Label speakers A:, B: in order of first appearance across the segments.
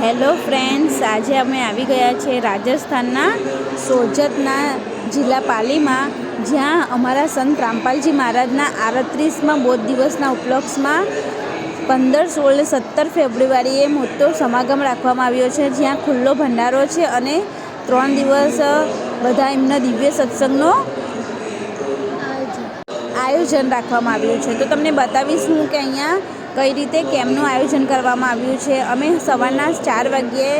A: Hello friends, આજે અમે આવી ગયા છે રાજસ્થાનના સોજતના જિલ્લા પાલીમાં, જ્યાં અમારા સંત રામપાલજી મહારાજના આડત્રીસમાં બોધ દિવસના ઉપલક્ષમાં પંદર, સોળ, સત્તર ફેબ્રુઆરીએ મોટો સમાગમ રાખવામાં આવ્યો છે, જ્યાં ખુલ્લો ભંડારો છે અને ત્રણ દિવસ બધા એમના દિવ્ય સત્સંગનો આયોજન રાખવામાં આવ્યું છે. તો તમને બતાવીશ હું કે અહીંયા કઈ રીતે કેમનું આયોજન કરવામાં આવ્યું છે? અમે સવારના ચાર વાગ્યે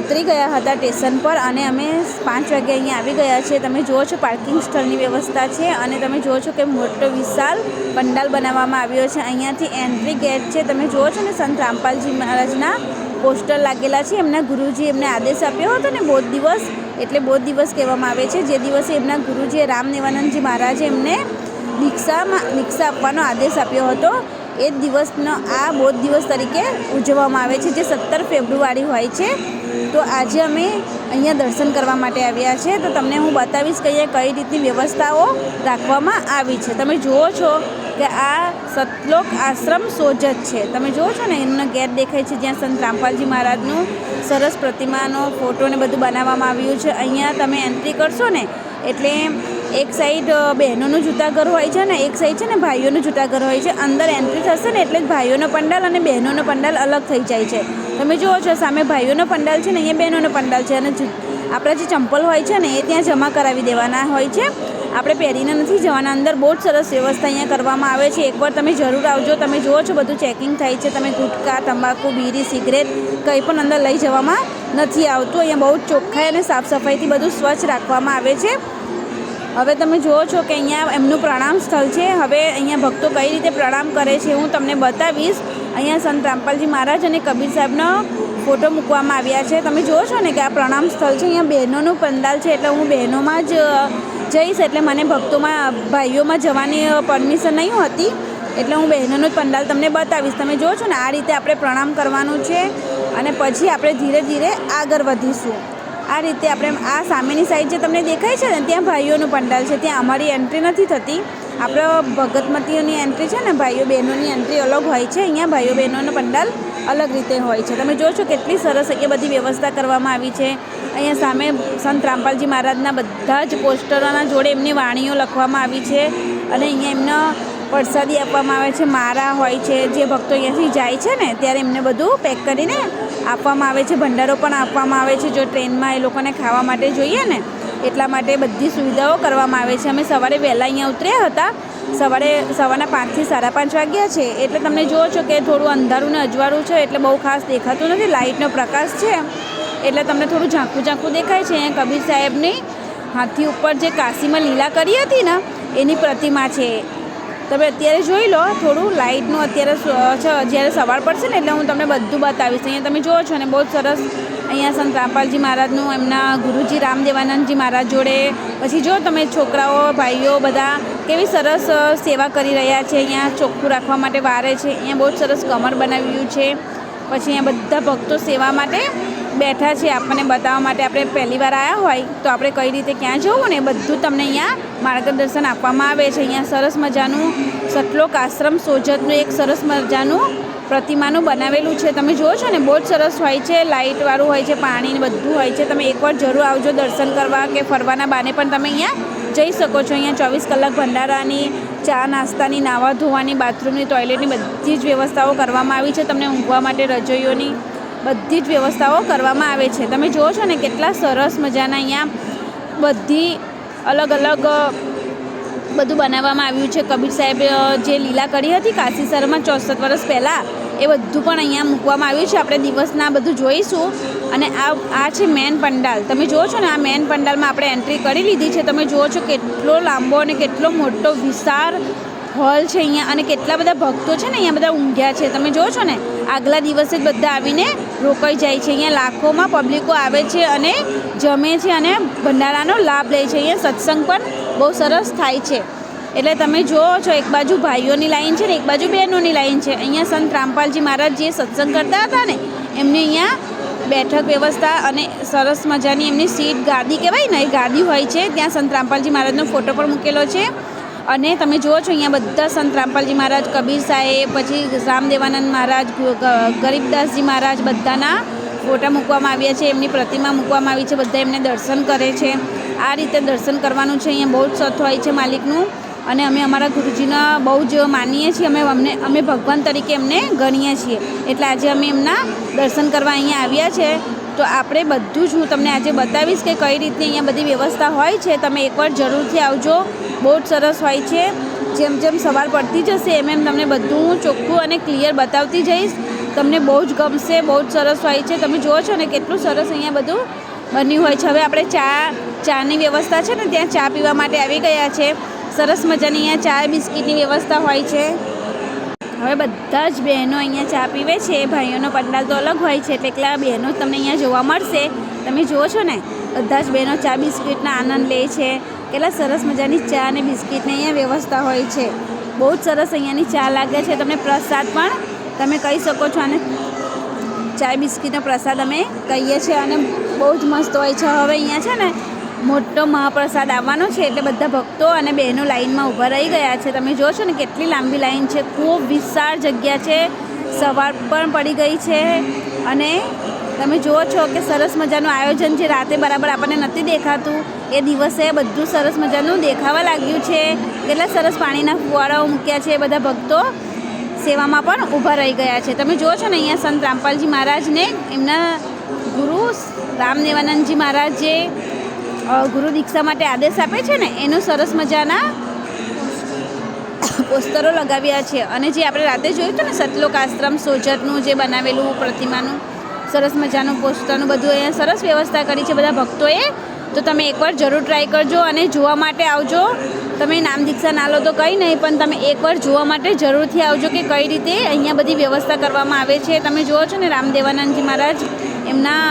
A: ઉતરી ગયા હતા સ્ટેશન પર અને અમે પાંચ વાગે અહીંયા આવી ગયા છે તમે જુઓ છો પાર્કિંગ સ્થળની વ્યવસ્થા છે અને તમે જુઓ છો કે મોટો વિશાલ પંડાલ બનાવવામાં આવ્યો છે. અહીંયાથી એન્ટ્રી ગેટ છે. તમે જુઓ છો ને સંત રામપાલજી મહારાજના પોસ્ટર લાગેલા છે. એમના ગુરુજી એમને આદેશ આપ્યો હતો ને બોધ દિવસ, એટલે બોધ દિવસ કહેવામાં આવે છે. જે દિવસે એમના ગુરુજીએ રામ નેવાનંદજી મહારાજે એમને દીક્ષામાં દીક્ષા આપવાનો આદેશ આપ્યો હતો. એ દિવસનો, આ બોધ દિવસ તરીકે ઉજવવામાં આવે છે, જે સત્તર ફેબ્રુઆરી હોય છે. તો આજે અમે અહીંયા દર્શન કરવા માટે આવ્યા છે. તો તમને હું બતાવીશ કે અહીંયા કઈ રીતની વ્યવસ્થાઓ રાખવામાં આવી છે. તમે જુઓ છો કે આ સતલોક આશ્રમ સોજત છે. તમે જુઓ છો ને, એમનો ગેટ દેખાય છે જ્યાં સંત રામપાલજી મહારાજનું સરસ પ્રતિમાનો ફોટો ને બધું બનાવવામાં આવ્યું છે. અહીંયા તમે એન્ટ્રી કરશો ને, એટલે એક સાઈડ બહેનોનું જૂતાઘર હોય છે ને, એક સાઈડ છે ને ભાઈઓનું જૂતાઘર હોય છે. અંદર એન્ટ્રી થશે ને એટલે ભાઈઓનો પંડાલ અને બહેનોનો પંડાલ અલગ થઈ જાય છે. તમે જુઓ છો, સામે ભાઈઓનો પંડાલ છે ને, અહીંયા બહેનોનો પંડાલ છે. અને આપણા જે ચંપલ હોય છે ને, એ ત્યાં જમા કરાવી દેવાના હોય છે. આપણે પહેરીને નથી જવાના. અંદર બહુ જ સરસ વ્યવસ્થા અહીંયા કરવામાં આવે છે. એકવાર તમે જરૂર આવજો. તમે જુઓ છો, બધું ચેકિંગ થાય છે. તમે ગુટકા તંબાકુ બીડી સિગરેટ કંઈ પણ અંદર લઈ જવામાં નથી આવતું. અહીંયા બહુ જ ચોખ્ખાઈ અને સાફ સફાઈથી બધું સ્વચ્છ રાખવામાં આવે છે. હવે તમે જુઓ છો કે અહીંયા એમનું પ્રણામ સ્થળ છે. હવે અહીંયા ભક્તો કઈ રીતે પ્રણામ કરે છે હું તમને બતાવીશ. અહીંયા સંત રામપાલજી મહારાજ અને કબીર સાહેબનો ફોટો મૂકવામાં આવ્યા છે. તમે જુઓ છો ને કે આ પ્રણામ સ્થળ છે. અહીંયા બહેનોનું પંડાલ છે એટલે હું બહેનોમાં જ જઈશ એટલે મને ભક્તોમાં, ભાઈઓમાં જવાની પરમિશન નહીં હતી. એટલે હું બહેનોનું જ પંડાલ તમને બતાવીશ. તમે જુઓ છો ને આ રીતે આપણે પ્રણામ કરવાનું છે. અને પછી આપણે ધીરે ધીરે આગળ વધીશું. આ રીતે આપણે આ સામેની સાઈડ જે તમને દેખાય છે ને, ત્યાં ભાઈઓનું પંડાલ છે. ત્યાં અમારી એન્ટ્રી નથી થતી. આપણે ભગતમતીઓની એન્ટ્રી છે ને, ભાઈઓ બહેનોની એન્ટ્રી અલગ હોય છે. અહીંયા ભાઈઓ બહેનોનો પંડાલ અલગ રીતે હોય છે. તમે જો છો કેટલી સરસ અહીંયા બધી વ્યવસ્થા કરવામાં આવી છે. અહીંયા સામે સંત રામપાલજી મહારાજના બધા જ પોસ્ટરોના જોડે એમની વાણીઓ લખવામાં આવી છે. અને અહીંયા એમનો પ્રસાદી આપવામાં આવે છે, મારા હોય છે, જે ભક્તો અહીંયાથી જાય છે ને, ત્યારે એમને બધું પેક કરીને આપવામાં આવે છે, ભંડારો પણ આપવામાં આવે છે, જો ટ્રેનમાં એ લોકોને ખાવા માટે જોઈએ ને, એટલા માટે બધી સુવિધાઓ કરવામાં આવે છે. અમે સવારે વહેલા અહીંયા ઉતર્યા હતા, સવારે સવારના પાંચથી સાડા પાંચ વાગ્યા છે, એટલે તમને જુઓ છો કે થોડું અંધારું ને અજવાળું છે, એટલે બહુ ખાસ દેખાતું નથી, લાઇટનો પ્રકાશ છે, એટલે તમને થોડું ઝાંખું ઝાંખું દેખાય છે. અહીંયા કબીર સાહેબની હાથી ઉપર જે કાશીમાં લીલા કરી હતી ને, એની પ્રતિમા છે. તમે અત્યારે જોઈ લો, થોડું લાઇટનું અત્યારે જ્યારે સવાર પડશે ને એટલે હું તમને બધું બતાવીશ. અહીંયા તમે જુઓ છો ને, બહુ સરસ અહીંયા સંત રામપાલજી મહારાજનું, એમના ગુરુજી રામદેવાનંદજી મહારાજ જોડે. પછી જો તમે છોકરાઓ, ભાઈઓ બધા કેવી સરસ સેવા કરી રહ્યા છે, અહીંયા ચોખ્ખું રાખવા માટે વારે છે. અહીંયા બહુ સરસ કમર બનાવ્યું છે. પછી અહીંયા બધા ભક્તો સેવા માટે બેઠા છે આપણને બતાવવા માટે આપણે પહેલી વાર આવ્યા હોય, તો આપણે કઈ રીતે ક્યાં જવું ને બધું તમને અહીંયા માર્ગદર્શન આપવામાં આવે છે. અહીંયા સરસ મજાનું સતલોક આશ્રમ સોજતનું એક સરસ મજાનું પ્રતિમાનું બનાવેલું છે. તમે જુઓ છો ને, બહુ જ સરસ હોય છે લાઇટવાળું હોય છે, પાણી બધું હોય છે. તમે એકવાર જરૂર આવજો દર્શન કરવા કે ફરવાના બાને પણ તમે અહીંયા જઈ શકો છો. અહીંયા ચોવીસ કલાક ભંડારાની, ચા નાસ્તાની, નાવા ધોવાની, બાથરૂમની ટોયલેટની બધી જ વ્યવસ્થાઓ કરવામાં આવી છે. તમને ઊંઘવા માટે રજોઈઓની બધી જ વ્યવસ્થાઓ કરવામાં આવે છે. તમે જુઓ છો ને કેટલા સરસ મજાના અહીંયા બધી અલગ અલગ બધું બનાવવામાં આવ્યું છે. કબીર સાહેબ જે લીલા કરી હતી કાશી કાશીસરમાં ચોસઠ વર્ષ પહેલાં, એ બધું પણ અહીંયા મૂકવામાં આવ્યું છે. આપણે દિવસના બધું જોઈશું. અને આ આ છે મેન પંડાલ. તમે જુઓ છો ને આ મેન પંડાલમાં આપણે એન્ટ્રી કરી લીધી છે. તમે જુઓ છો કેટલો લાંબો અને કેટલો મોટો વિશાળ હોલ છે અહીંયા અને કેટલા બધા ભક્તો છે ને અહીંયા બધા ઊંઘ્યા છે. તમે જોવો છો ને, આગલા દિવસે જ બધા આવીને રોકાઈ જાય છે. અહીંયા લાખોમાં પબ્લિકો આવે છે અને જમે છે અને ભંડારાનો લાભ લે છે. અહીંયા સત્સંગ પણ બહુ સરસ થાય છે. એટલે તમે જુઓ છો, એક બાજુ ભાઈઓની લાઈન છે ને, એક બાજુ બહેનોની લાઈન છે. અહીંયા સંત રામપાલજી મહારાજ જે સત્સંગ કરતા હતા ને, એમની અહીંયા બેઠક વ્યવસ્થા અને સરસ મજાની એમની સીટ ગાદી કહેવાય ને, એ ગાદી હોય છે. ત્યાં સંત રામપાલજી મહારાજનો ફોટો પણ મૂકેલો છે. અને તમે જુઓ છો, અહીંયા બધા સંત રામપાલજી મહારાજ, કબીર સાહેબ, પછી રામદેવાનંદ મહારાજ ગરીબદાસજી મહારાજ બધાના ફોટા મૂકવામાં આવ્યા છે, એમની પ્રતિમા મૂકવામાં આવી છે, બધા એમને દર્શન કરે છે. આ રીતે દર્શન કરવાનું છે, અહીંયા બહુ જ સથ હોય છે માલિકનું. અને અમે અમારા ગુરુજીના બહુ જ માનીએ છીએ, અમે અમને, અમે ભગવાન તરીકે એમને ગણીએ છીએ. એટલે આજે અમે એમના દર્શન કરવા અહીંયા આવ્યા છે. તો આપણે બધું જ હું તમને આજે બતાવીશ કે કઈ રીતની અહીંયા બધી વ્યવસ્થા હોય છે. તમે એકવાર જરૂરથી આવજો. બહુ જ સરસ હોય છે. જેમ જેમ સવાર પડતી જશે, એમ એમ તમને બધું ચોખ્ખું અને ક્લિયર બતાવતી જઈશ. તમને બહુ જ ગમશે, બહુ જ સરસ હોય છે. તમે જુઓ છો ને, કેટલું સરસ અહીંયા બધું બન્યું હોય છે. હવે આપણે ચા, ચાની વ્યવસ્થા છે ને, ત્યાં ચા પીવા માટે આવી ગયા છે. સરસ મજાની અહીંયા ચા બિસ્કીટની વ્યવસ્થા હોય છે. હવે બધા જ બહેનો અહીંયા ચા પીવે છે. ભાઈઓનો પંડાલ તો અલગ હોય છે, એટલે એકલા બહેનો તમને અહીંયા જોવા મળશે. તમે જુઓ છો ને, બધા જ બહેનો ચા બિસ્કીટના આનંદ લે છે. કેટલા સરસ મજાની ચા અને બિસ્કિટની અહીંયા વ્યવસ્થા હોય છે. બહુ જ સરસ અહીંયાની ચા લાગે છે. તમને પ્રસાદ પણ તમે કહી શકો છો અને ચા બિસ્કીટનો પ્રસાદ અમે કહીએ છીએ અને બહુ જ મસ્ત હોય છે. હવે અહીંયા છે ને મોટો મહાપ્રસાદ આવવાનો છે એટલે બધા ભક્તો અને બહેનો લાઈનમાં ઊભા રહી ગયા છે. તમે જોશો ને કેટલી લાંબી લાઈન છે. ખૂબ વિશાળ જગ્યા છે. સવાર પણ પડી ગઈ છે અને તમે જુઓ છો કે સરસ મજાનું આયોજન છે રાતે બરાબર આપણને નથી દેખાતું. એ દિવસે બધું સરસ મજાનું દેખાવા લાગ્યું છે. કેટલા સરસ પાણીના ફુવારાઓ મૂક્યા છે બધા ભક્તો સેવામાં પણ ઊભા રહી ગયા છે. તમે જુઓ છો ને અહીંયા સંત રામપાલજી મહારાજને, એમના ગુરુ રામદેવાનંદજી મહારાજ જે ગુરુ દીક્ષા માટે આદેશ આપે છે ને, એનું સરસ મજાના પોસ્ટરો લગાવ્યા છે. અને જે આપણે રાતે જોયું હતું ને સતલોક આશ્રમ, સોજતનું જે બનાવેલું પ્રતિમાનું સરસ મજાનું પોસ્ટરનું બધું અહીંયા સરસ વ્યવસ્થા કરી છે. બધા ભક્તોએ તો તમે એકવાર જરૂર ટ્રાય કરજો અને જોવા માટે આવજો. તમે નામ દીક્ષા ના લો તો કંઈ નહીં, પણ તમે એકવાર જોવા માટે જરૂરથી આવજો કે કઈ રીતે અહીંયા બધી વ્યવસ્થા કરવામાં આવે છે. તમે જુઓ છો ને રામદેવાનંદજી મહારાજ, એમના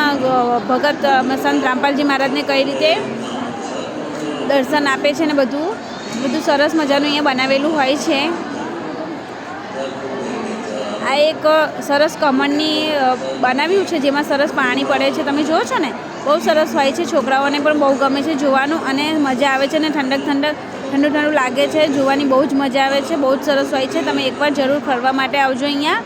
A: ભગત સંત રામપાલજી મહારાજને કઈ રીતે દર્શન આપે છે ને બધું. બધું સરસ મજાનું અહીંયા બનાવેલું હોય છે. આ એક સરસ કમળની બનાવ્યું છે, જેમાં સરસ પાણી પડે છે. તમે જુઓ છો ને બહુ સરસ હોય છે, છોકરાઓને પણ બહુ ગમે છે જોવાનું અને મજા આવે છે ને ઠંડક ઠંડક, ઠંડુ ઠંડુ લાગે છે, જોવાની બહુ જ મજા આવે છે, બહુ જ સરસ હોય છે. તમે એકવાર જરૂર ફરવા માટે આવજો અહીંયા.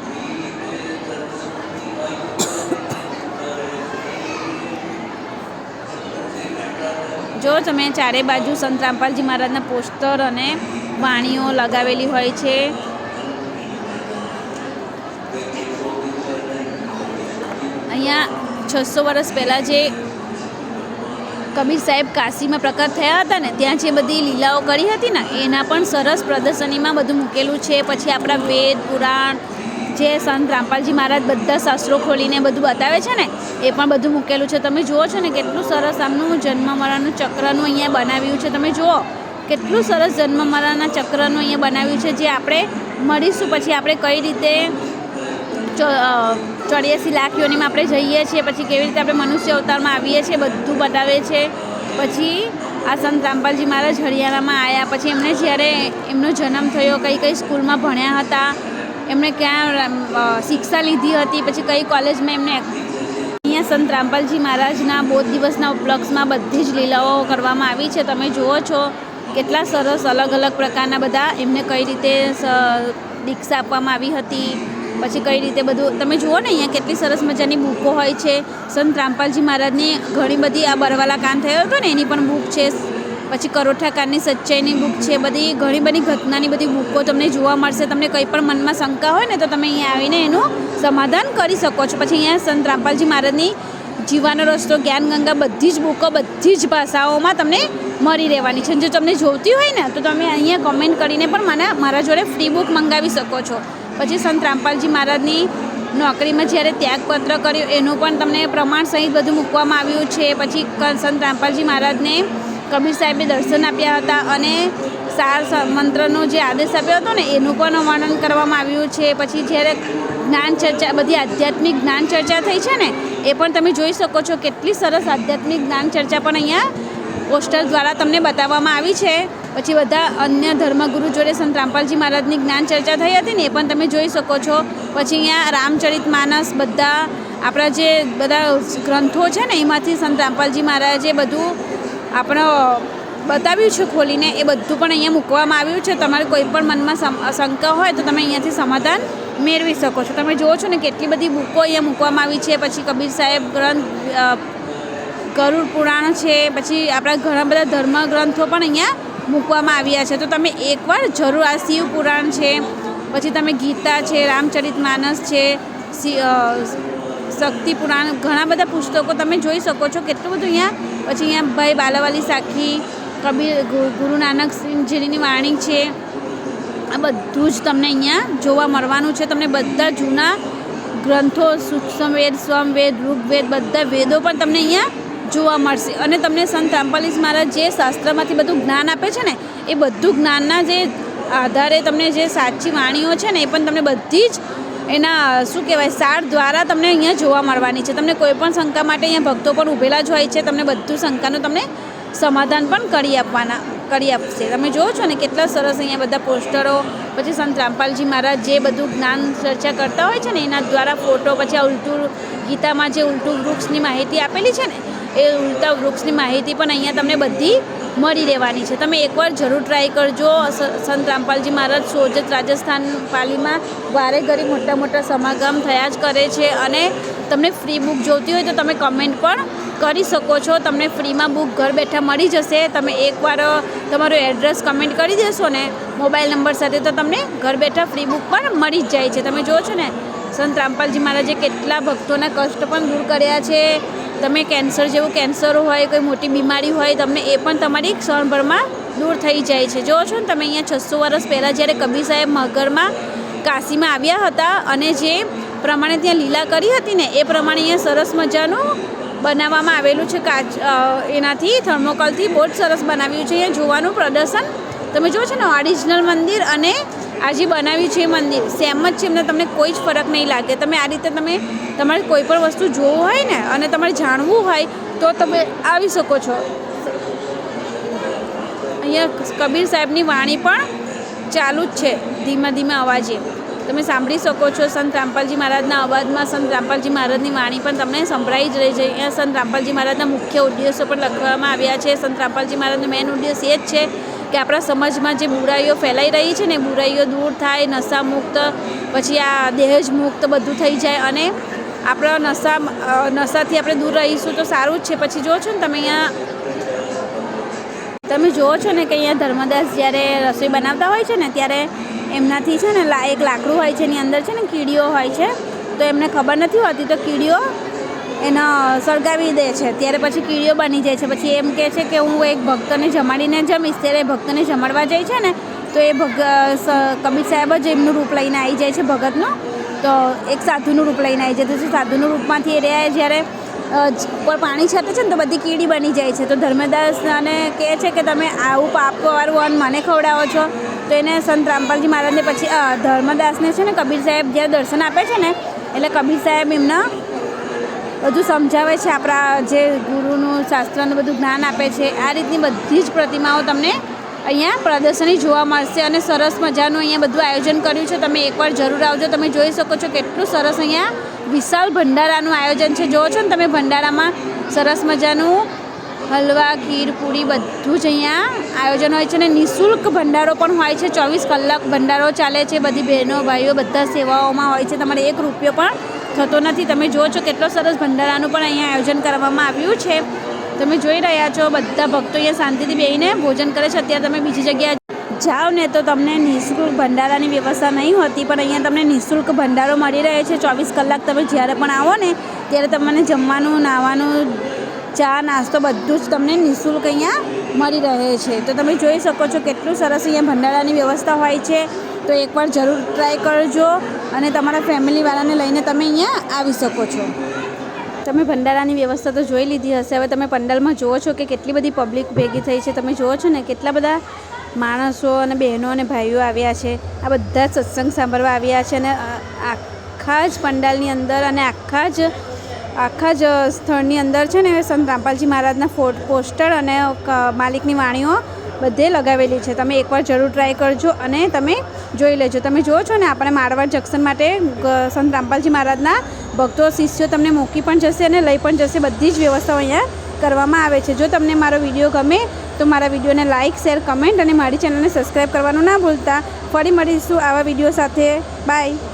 A: જો તમે ચારે બાજુ સંત રામપાલજી મહારાજના પોસ્ટર અને વાણીઓ લગાવેલી હોય છે. અહીંયા છસો વર્ષ પહેલાં જે કબીર સાહેબ કાશીમાં પ્રકટ થયા હતા ને, ત્યાં જે બધી લીલાઓ કરી હતી ને, એના પણ સરસ પ્રદર્શનીમાં બધું મૂકેલું છે. પછી આપણા વેદ, પુરાણ, જે સંત રામપાલજી મહારાજ બધા શાસ્ત્રો ખોલીને બધું બતાવે છે ને, એ પણ બધું મૂકેલું છે. તમે જુઓ છો ને, કેટલું સરસ આમનું જન્મ મરણનું ચક્રનું અહીંયા બનાવ્યું છે. તમે જુઓ, કેટલું સરસ જન્મ મરણના ચક્રનું અહીંયા બનાવ્યું છે. જે આપણે મળીશું. પછી આપણે કઈ રીતે ચો- અ, ચોર્યાસી લાખ યોનીમાં આપણે જઈએ છીએ પછી કેવી રીતે આપણે મનુષ્ય અવતારમાં આવીએ છીએ બધું બતાવે છે. પછી આ સંત રામપાલજી મહારાજ હરિયાણામાં આવ્યા પછી એમણે જ્યારે એમનો જન્મ થયો કઈ કઈ સ્કૂલમાં ભણ્યા હતા એમણે ક્યાં શિક્ષા લીધી હતી પછી કઈ કોલેજમાં એમને અહીંયા સંત રામપાલજી મહારાજના બોધ દિવસના ઉપલક્ષમાં બધી જ લીલાઓ કરવામાં આવી છે. તમે જુઓ છો કેટલા સરસ અલગ અલગ પ્રકારના બધા એમને કઈ રીતે દીક્ષા આપવામાં આવી હતી. પછી કઈ રીતે બધું, તમે જુઓ ને અહીંયા કેટલી સરસ મજાની બુકો હોય છે. સંત રામપાલજી મહારાજની ઘણી બધી આ બરવાલા કાન થયો હતો ને, એની પણ બુક છે. પછી કરોઠા કાનની સચ્ચાઈની બુક છે, બધી ઘણી બધી ઘટનાની બધી બુકો તમને જોવા મળશે. તમને કંઈ પણ મનમાં શંકા હોય ને, તો તમે અહીંયા આવીને એનું સમાધાન કરી શકો છો. પછી અહીંયા સંત રામપાલજી મહારાજની જીવાનો રસ્તો જ્ઞાન ગંગા બધી જ બુકો, બધી જ ભાષાઓમાં તમને મળી રહેવાની છે. જો તમને જોઈતી હોય ને, તો તમે અહીંયા કમેન્ટ કરીને પણ મને, મારા જોડે ફ્રી બુક મંગાવી શકો છો. પછી સંત રામપાલજી મહારાજની નોકરીમાં જ્યારે ત્યાગપત્ર કર્યું, એનું પણ તમને પ્રમાણ સહિત બધું મૂકવામાં આવ્યું છે. પછી સંત રામપાલજી મહારાજને કબીર સાહેબે દર્શન આપ્યા હતા અને સાર મંત્રનો જે આદેશ આપ્યો હતો ને, એનું પણ વર્ણન કરવામાં આવ્યું છે. પછી જ્યારે જ્ઞાન ચર્ચા, બધી આધ્યાત્મિક જ્ઞાન ચર્ચા થઈ છે ને, એ પણ તમે જોઈ શકો છો. કેટલી સરસ આધ્યાત્મિક જ્ઞાન ચર્ચા પણ અહીંયા પોસ્ટર દ્વારા તમને બતાવવામાં આવી છે. પછી બધા અન્ય ધર્મગુરુ જોડે સંત રામપાલજી મહારાજની જ્ઞાન ચર્ચા થઈ હતી ને એ પણ તમે જોઈ શકો છો. પછી અહીંયા રામચરિત માનસ બધા આપણા જે બધા ગ્રંથો છે ને એમાંથી સંત રામપાલજી મહારાજે બધું આપણો બતાવ્યું છે ખોલીને, એ બધું પણ અહીંયા મૂકવામાં આવ્યું છે. તમારે કોઈ પણ મનમાં શંકા હોય તો તમે અહીંયાથી સમાધાન મેળવી શકો છો. તમે જુઓ છો ને કેટલી બધી બુકો અહીંયા મૂકવામાં આવી છે. પછી કબીર સાહેબ ગ્રંથ ગરુડ પુરાણ છે. પછી આપણા ઘણા બધા ધર્મ ગ્રંથો પણ અહીંયા મૂકવામાં આવ્યા છે. તો તમે એકવાર જરૂર આ શિવ પુરાણ છે, પછી તમે ગીતા છે, રામચરિત માનસ છે શક્તિ પુરાણ, ઘણા બધા પુસ્તકો તમે જોઈ શકો છો. કેટલું બધું અહીંયા, પછી અહીંયા ભાઈ બાલાવાલી સાખી, કબીર ગુરુ નાનક સિંહજીની વાણી છે. આ બધું જ તમને અહીંયા જોવા મળવાનું છે. તમને બધા જૂના ગ્રંથો સૂક્ષ્મવેદ સ્વમવેદ ઋગ્વેદ, બધા વેદો પણ તમને અહીંયા જોવા મળશે. અને તમને સંત રામપાલીસ મહારાજ જે શાસ્ત્રમાંથી બધું જ્ઞાન આપે છે ને, એ બધું જ્ઞાનના જે આધારે તમને જે સાચી વાણીઓ છે ને, એ પણ તમને બધી જ એના, શું કહેવાય, સાર દ્વારા તમને અહીંયા જોવા મળવાની છે. તમને કોઈ પણ શંકા માટે અહીંયા ભક્તો પણ ઊભેલા જ હોય છે, તમને બધું શંકાનું તમને સમાધાન પણ કરી આપવાના, કરી આપશે. તમે જુઓ છો ને કેટલા સરસ અહીંયા બધા પોસ્ટરો, પછી સંત રામપાલજી મહારાજ જે બધું જ્ઞાન ચર્ચા કરતા હોય છે ને, એના દ્વારા ફોટો, પછી આ ઉલટું ગીતામાં જે ઉલટું વૃક્ષની માહિતી આપેલી છે ને એ ઉલટા વૃક્ષની માહિતી પણ અહીંયા તમને બધી મળી રહેવાની છે. તમે એકવાર જરૂર ટ્રાય કરજો. સંત રામપાલજી મહારાજ સોજત રાજસ્થાન પાલીમાં વારે ઘડી મોટા મોટા સમાગમ થયા જ કરે છે અને તમને ફ્રી બુક જોઈતી હોય તો તમે કમેન્ટ પણ કરી શકો છો. તમને ફ્રીમાં બુક ઘર બેઠા મળી જશે. તમે એકવાર તમારું એડ્રેસ કમેન્ટ કરી દેશો ને મોબાઈલ નંબર સાથે તો તમને ઘર બેઠા ફ્રી બુક પણ મળી જ જાય છે. તમે જુઓ છો ને સંત રામપાલજી મહારાજે કેટલા ભક્તોના કષ્ટ પણ દૂર કર્યા છે. તમે કેન્સર જેવું કેન્સર હોય, કોઈ મોટી બીમારી હોય, તમને એ પણ તમારી ક્ષણભરમાં દૂર થઈ જાય છે. જુઓ છો ને તમે અહીંયા છસો વર્ષ પહેલાં જ્યારે કબીર સાહેબ મગરમાં કાશીમાં આવ્યા હતા અને જે પ્રમાણે ત્યાં લીલા કરી હતી ને, એ પ્રમાણે અહીંયા સરસ મજાનું બનાવવામાં આવેલું છે કાચ એનાથી થર્મોકોલથી બહુ જ સરસ બનાવ્યું છે. અહીંયા જોવાનું પ્રદર્શન, તમે જુઓ છો ને ઓરિજિનલ મંદિર અને આ જે બનાવ્યું છે એ મંદિર. સેમ જ છે, એમને તમને કોઈ જ ફરક નહીં લાગે. તમે આ રીતે તમે તમારે કોઈ પણ વસ્તુ જોવું હોય ને અને તમારે જાણવું હોય તો તમે આવી શકો છો. અહીંયા કબીર સાહેબની વાણી પણ ચાલુ જ છે, ધીમા ધીમા અવાજે. તમે સાંભળી શકો છો, સંત રામપાલજી મહારાજના અવાજમાં સંત રામપાલજી મહારાજની વાણી પણ તમને સંભળાઈ જ રહી છે. અહીંયા સંત રામપાલજી મહારાજના મુખ્ય ઉદ્દેશો પણ લખવામાં આવ્યા છે. સંત રામપાલજી મહારાજનો મેન ઉદ્દેશ એ જ છે કે આપણા સમાજમાં જે બુરાઈઓ ફેલાઈ રહી છે ને બુરાઈઓ દૂર થાય નશા મુક્ત પછી આ દહેજ મુક્ત બધું થઈ જાય અને આપણા નશા નશાથી આપણે દૂર રહીશું તો સારું જ છે. પછી જુઓ છો ને તમે અહીંયા, તમે જુઓ છો ને કે અહીંયા ધર્મદાસ જ્યારે રસોઈ બનાવતા હોય છે ને, ત્યારે એમનાથી છે ને એક લાકડું હોય છે એની અંદર છે ને, કીડીઓ હોય છે. તો એમને ખબર નથી હોતી તો કીડીઓ એને સળગાવી દે છે. ત્યારે પછી કીડીઓ બની જાય છે. પછી એમ કહે છે કે હું એક ભક્તને જમાડીને જમીશ. ત્યારે ભક્તને જમાડવા જાય છે ને તો એ ભગ કબીર સાહેબ જ એમનું રૂપ લઈને આવી જાય છે ભગતનું. તો એક સાધુનું રૂપ લઈને આવી જાય. તો સાધુનું રૂપમાંથી એ રહ્યા જ્યારે અ, ઉપર પાણી છાંટે છે ને તો બધી કીડી બની જાય છે. તો ધર્મદાસ અને કહે છે કે તમે આવું પાપવાળું અન્ન મને ખવડાવો છો. તો એને સંત રામપાલજી મહારાજને પછી ધર્મદાસને છે ને કબીર સાહેબ જ્યારે દર્શન આપે છે ને એટલે કબીર સાહેબ એમના બધું સમજાવે છે આપણા જે ગુરુનું શાસ્ત્રનું બધું જ્ઞાન આપે છે. આ રીતની બધી જ પ્રતિમાઓ તમને અહીંયા પ્રદર્શની જોવા મળશે અને સરસ મજાનું અહીંયા બધું આયોજન કર્યું છે. તમે એકવાર જરૂર આવજો. તમે જોઈ શકો છો કેટલું સરસ અહીંયા વિશાળ ભંડારાનું આયોજન છે. જુઓ છો ને તમે ભંડારામાં સરસ મજાનું હલવા, ખીર, પૂરી બધું જ અહીંયા આયોજન હોય છે અને નિઃશુલ્ક ભંડારો પણ હોય છે. ચોવીસ કલાક ભંડારો ચાલે છે. બધી બહેનો, ભાઈઓ બધા સેવાઓમાં હોય છે. તમારે એક રૂપિયો પણ થતો નથી. તમે જુઓ છો કેટલો સરસ ભંડારાનું પણ અહીંયા આયોજન કરવામાં આવ્યું છે. તમે જોઈ રહ્યા છો બધા ભક્તો અહીંયા શાંતિથી બેહીને ભોજન કરે છે. અત્યારે તમે બીજી જગ્યાએ જાઓ ને તો તમને નિઃશુલ્ક ભંડારાની વ્યવસ્થા નહીં હોતી, પણ અહીંયા તમને નિઃશુલ્ક ભંડારો મળી રહે છે. ચોવીસ કલાક તમે જ્યારે પણ આવો ને, ત્યારે તમને જમવાનું, નાહવાનું, ચા, નાસ્તો બધું જ તમને નિઃશુલ્ક અહીંયા મળી રહે છે. તો તમે જોઈ શકો છો કેટલું સરસ અહીંયા ભંડારાની વ્યવસ્થા હોય છે. તો એકવાર જરૂર ટ્રાય કરજો. અને તમારા ફેમિલીવાળાને લઈને તમે અહીંયા આવી શકો છો. તમે ભંડારાની વ્યવસ્થા તો જોઈ લીધી હશે. હવે તમે પંડાલમાં જુઓ છો કે કેટલી બધી પબ્લિક ભેગી થઈ છે. તમે જુઓ છો ને કેટલા બધા માણસો અને બહેનો અને ભાઈઓ આવ્યા છે. આ બધા જ સત્સંગ સાંભળવા આવ્યા છે અને આખા જ પંડાલની અંદર અને આખા જ આખા જ સ્થળની અંદર છે ને સંત રામપાલજી મહારાજના ફો, પોસ્ટર અને માલિકની વાણીઓ બધે લગાવેલી છે. તમે એકવાર જરૂર ટ્રાય કરજો અને તમે જોઈ લેજો. તમે જુઓ છો ને, આપણે મારવાડ જંકશન માટે સંત રામપાલજી મહારાજના ભક્તો, શિષ્યો તમને મૂકી પણ જશે અને લઈ પણ જશે. બધી જ વ્યવસ્થાઓ અહીંયા કરવામાં આવે છે. જો તમને મારો વીડિયો ગમે, તો મારા વિડીયોને લાઇક શેર, કમેન્ટ અને મારી ચેનલને સબસ્ક્રાઈબ કરવાનું ના ભૂલતા. ફરી મળીશું આવા વીડિયો સાથે. બાય.